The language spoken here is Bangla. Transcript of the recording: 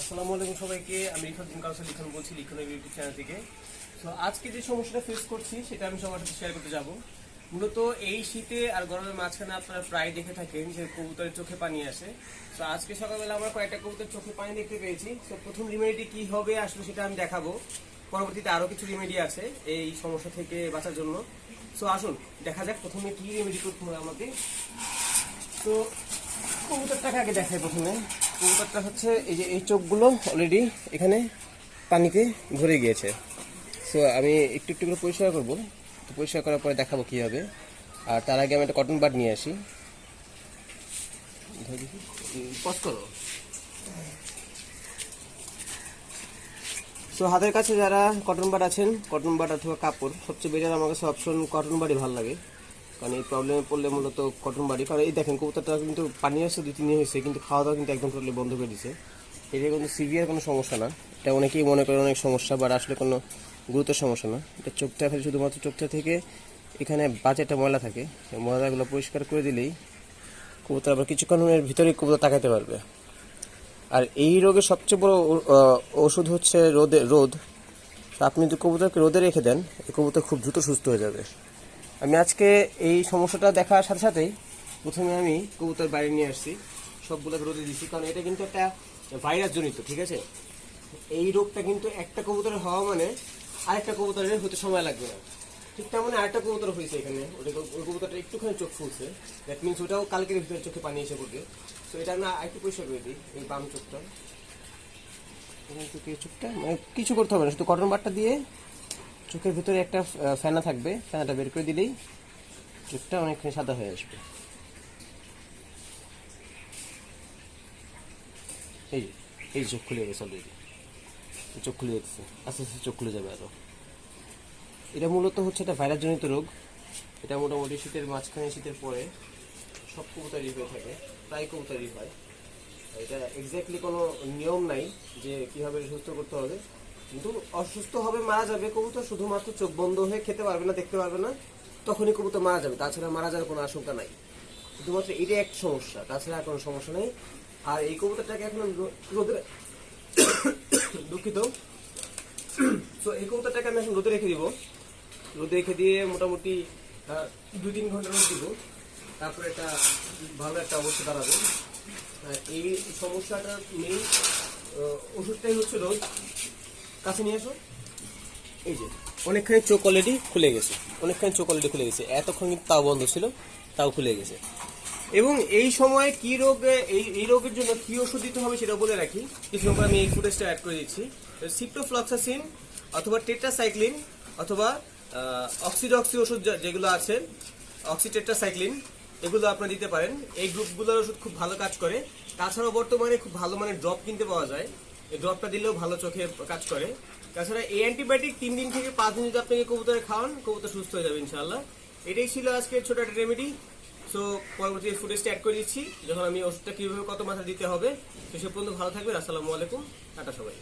আসসালামু আলাইকুম সবাইকে, আমি রিফাতুদ্দিন কাউসার লিখন বলছি লিখনের ইউটিউব চ্যানেল থেকে। তো আজকে যে সমস্যাটা ফেস করছি, সেটা আমি সবার সাথে শেয়ার করতে যাব। মূলত এই শীতে আর গরমের মাঝখানে আপনারা প্রায় দেখে থাকেন যে কবুতরের চোখে পানি আসে। তো আজকে সকালবেলা আমরা কয়েকটা কবুতরের চোখে পানি দেখতে পেয়েছি। তো প্রথম রিমেডি কি হবে আসলে সেটা আমি দেখাবো। পরবর্তীতে আরও কিছু রেমেডি আছে এই সমস্যা থেকে বাঁচার জন্য। তো আসুন, দেখা যাক প্রথমে কি রেমেডি করতে হবে আমাকে। তো কবুতরটাকে আগে দেখাই প্রথমে। কবুতরটা হচ্ছে এই যে এই চোখগুলো অলরেডি এখানে পানিতে ভরে গিয়েছে। সো আমি একটু একটু করে পরিষ্কার করব। তো পরিষ্কার করার পরে দেখাবো কী হবে। আর তার আগে আমি একটা কটন বাড নিয়ে আসি। করো। সো হাতের কাছে যারা কটন বাড আছেন কটন বাড অথবা কাপড়, সবচেয়ে বেটার আমার কাছে অপশন কটন বাডই ভালো লাগে। কারণ এই প্রবলেমে পড়লে মূলত কটন বাড়ি। কারণ এই দেখেন, কবুতরটা কিন্তু পানি আসছে, দুই, তিন হয়েছে, কিন্তু খাওয়া দাওয়া কিন্তু একদম টোটালি বন্ধ করে দিছে। এটা কিন্তু সিভিয়ার কোনো সমস্যা না। এটা অনেকেই মনে করে অনেক সমস্যা বা আসলে কোনো গুরুতর সমস্যা না। এটা চোখটা খালি শুধুমাত্র চোখটা থেকে এখানে বাজে একটা ময়লা থাকে। ময়লাগুলো পরিষ্কার করে দিলেই কবুতর আবার কিছুক্ষণের ভিতরেই কবুতর তাকাতে পারবে। আর এই রোগের সবচেয়ে বড় ওষুধ হচ্ছে রোদে, রোদ। আপনি যদি কবুতরকে রোদে রেখে দেন, এই কবুতর খুব দ্রুত সুস্থ হয়ে যাবে। আমি আজকে এই সমস্যাটা দেখার সাথে সাথেই প্রথমে আমি কবুতর বাইরে নিয়ে আসছি। সবগুলোকে রোদে দিচ্ছি কারণ এটা কিন্তু একটা ভাইরাস জনিত ঠিক আছে? এই রোগটা কিন্তু একটা কবুতরের হওয়া মানে আরেকটা কবুতরের হতে সময় লাগবে না। ঠিক তেমন আরেকটা কবুতর হয়েছে এখানে। ওটা ওই কবুতরটা একটুখানি চোখ ফুলছে। দ্যাট মিনস ওটাও কালকের ভিতরে চোখে পানি এসে পড়বে। তো এটা আমি একটু পরিষ্কার করে দিই, এই বাম চোখটা। চোখটা মানে কিছু করতে হবে না, শুধু কটন বারটা দিয়ে চোখের ভিতরে একটা ফেনা থাকবে, ফেনাটা বের করে দিলেই চোখটা অনেকখানি সাদা হয়ে আসবে। এই এই চোখ খুলে গেছে অলরেডি চোখ খুলে যাচ্ছে আস্তে আস্তে চোখ খুলে যাবে আরও। এটা মূলত হচ্ছে একটা ভাইরাস জনিত রোগ। এটা মোটামুটি শীতের মাঝখানে, শীতের পরে সব কবুতারই হয়ে থাকে, প্রায় কবুতারই হয়। এটা এক্স্যাক্টলি কোনো নিয়ম নাই যে কীভাবে সুস্থ করতে হবে। কিন্তু অসুস্থ হবে, মারা যাবে কবুতর, শুধুমাত্র চোখ বন্ধ হয়ে খেতে পারবে না, দেখতে পারবে না, তখনই কবুতর মারা যাবে। তাছাড়া মারা যাওয়ার কোনো আশঙ্কা নাই। শুধুমাত্র এটাই একটা সমস্যা, তাছাড়া আর কোনো সমস্যা নেই। আর এই কবুতরটাকে এখন রোদে দুঃখিত। তো এই কবুতরটাকে আমি এখন রোদে রেখে দিব। রোদে রেখে দিয়ে মোটামুটি দুই তিন ঘণ্টা রোদ দিব। তারপরে একটা ভালো একটা অবস্থা দাঁড়াবে। এই সমস্যাটার মেইন ওষুধটাই হচ্ছে রোদ। কাছে নিয়ে এসো। এই যে অনেকখানি চোখ অলরেডি খুলে গেছে। অনেকখানি চোখ অলরেডি খুলে গেছে। এতক্ষণ কিন্তু তাও বন্ধ ছিল তাও খুলে গেছে। এবং এই সময় কি রোগ এই এই রোগের জন্য কি ওষুধ দিতে হবে সেটা বলে রাখি। কিছু পর আমি এই ফুটেজটা অ্যাড করে দিচ্ছি। সিপ্টোফ্লক্সাসিন অথবা টেট্রাসাইক্লিন অথবা অক্সিডক্সি ওষুধ যা- যেগুলো আছে অক্সিটেট্রাসাইক্লিন এগুলো আপনারা দিতে পারেন। এই গ্রুপগুলোর ওষুধ খুব ভালো কাজ করে। তাছাড়াও বর্তমানে খুব ভালো মানের ড্রপ কিনতে পাওয়া যায়। এই ড্রপটা দিলেও ভালো চোখে কাজ করে। তাছাড়া এই অ্যান্টিবায়োটিক তিন দিন থেকে পাঁচ দিন যদি আপনাকে কবুতরে খাওয়ান, কবুতর সুস্থ হয়ে যাবে ইনশাল্লাহ এটাই ছিল আজকে ছোট একটা রেমেডি সো পরবর্তী ফুটেজটা অ্যাড করে দিচ্ছি। যখন আমি ওষুধটা কীভাবে, কত মাথা দিতে হবে সেসব পর্যন্ত ভালো থাকবেন। আসসালামু আলাইকুম। টাটা সবাই।